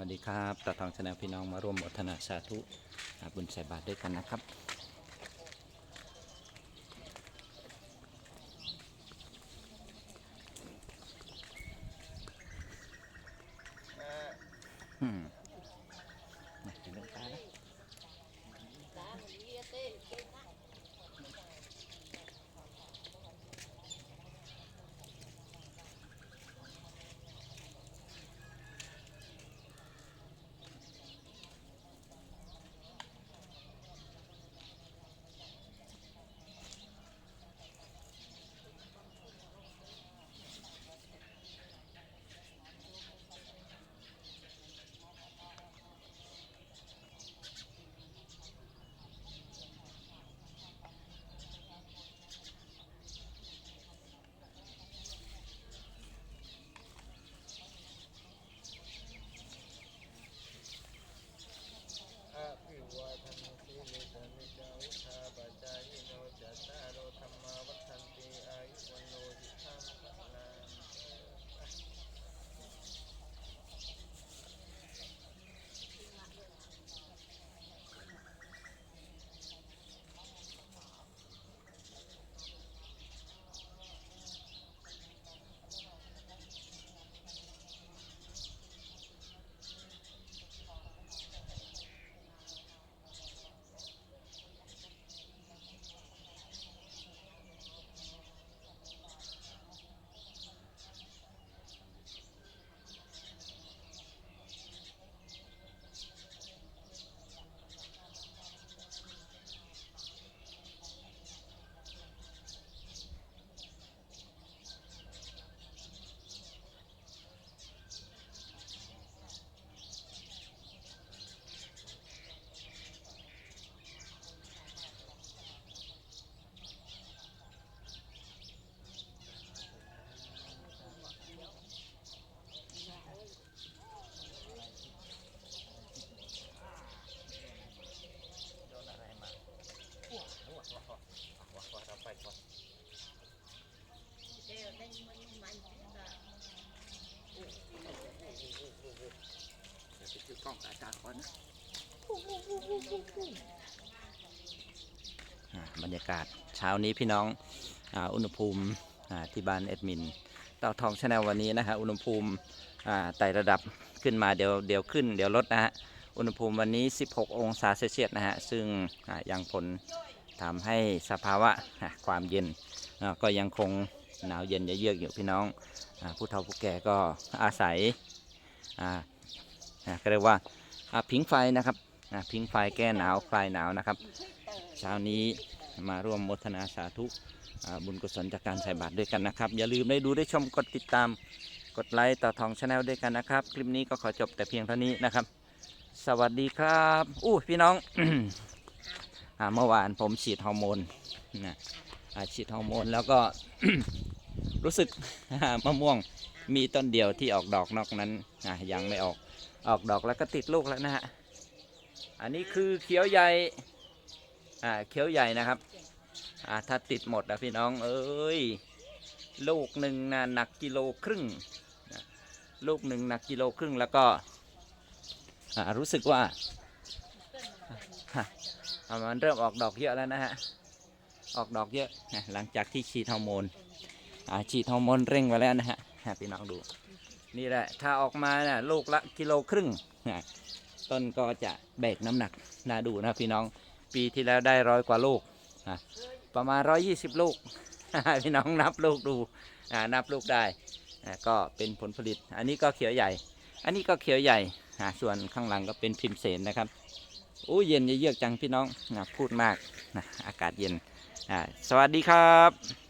สวัสดีครับตาทองชนะพี่น้องมาร่วมอดทนาสาธุบุญใส่บาตรด้วยกันนะครับ ล้องกับอาจารย์ก่อนนะบรรยากาศเช้านี้พี่น้องอุณหภูมิที่บ้านเอ็ดมินเต่าทองชาแนลวันนี้นะฮะอุณหภูมิไต่ระดับขึ้นมาเดี๋ยวเดี๋ยวขึ้นเดี๋ยวลดนะฮะอุณหภูมิวันนี้ 16 องศาเซลเซียสนะฮะซึ่งยังผลทำให้สภาวะความเย็นก็ยังคงหนาวเย็นเยือกอยู่พี่น้องผู้เฒ่าผู้แก่ก็อาศัย อ่าอ่าก็เรียกว่าอ่าผิงไฟนะครับอ่าผิงไฟแก้หนาวคลายหนาวนะครับ เช้านี้มาร่วมมทนาสาธุบุญกุศลจากการใส่บาตรด้วยกันนะครับ อย่าลืมได้ดูได้ชมกดติดตามกดไลค์ต่อทองชาแนลด้วยกันนะครับ คลิปนี้ก็ขอจบแต่เพียงเท่านี้นะครับ สวัสดีครับอู้พี่น้องอเมื่อวานผมฉีดฮอร์โมนนะฉีดฮอร์โมนแล้วก็รู้สึกมะม่วงมีต้นเดียวที่ออกดอกนอกนั้นยังไม่ออก ออกดอกแล้วก็ติดลูกแล้วนะฮะ อันนี้คือเขียวใหญ่ อ่าเขียวใหญ่นะครับ อ่าถ้าติดหมดนะพี่น้อง เอ้ย ลูกหนึ่งนะหนักกิโลครึ่ง ลูกหนึ่งหนักกิโลครึ่งแล้วก็ อ่ารู้สึกว่าฮะมันเริ่มออกดอกเยอะแล้วนะฮะ ออกดอกเยอะ หลังจากที่ฉีดฮอร์โมนอ่าฉีดฮอร์โมนเร่งไว้แล้วนะฮะ พี่น้องดู นี่แหละ ถ้าออกมาน่ะลูกละกิโลครึ่งต้นก็จะแบกน้ำหนักน่าดูนะพี่น้องปีที่แล้วได้ร้อยกว่าลูกนะประมาณร้อยยี่สิบลูก พี่น้องนับลูกดูนับลูกได้ก็เป็นผลผลิต อันนี้ก็เขียวใหญ่ อันนี้ก็เขียวใหญ่ส่วนข้างหลังก็เป็นพิมพ์เสนนะครับอู้เย็นเยือกจังพี่น้องพูดมากอากาศเย็นสวัสดีครับ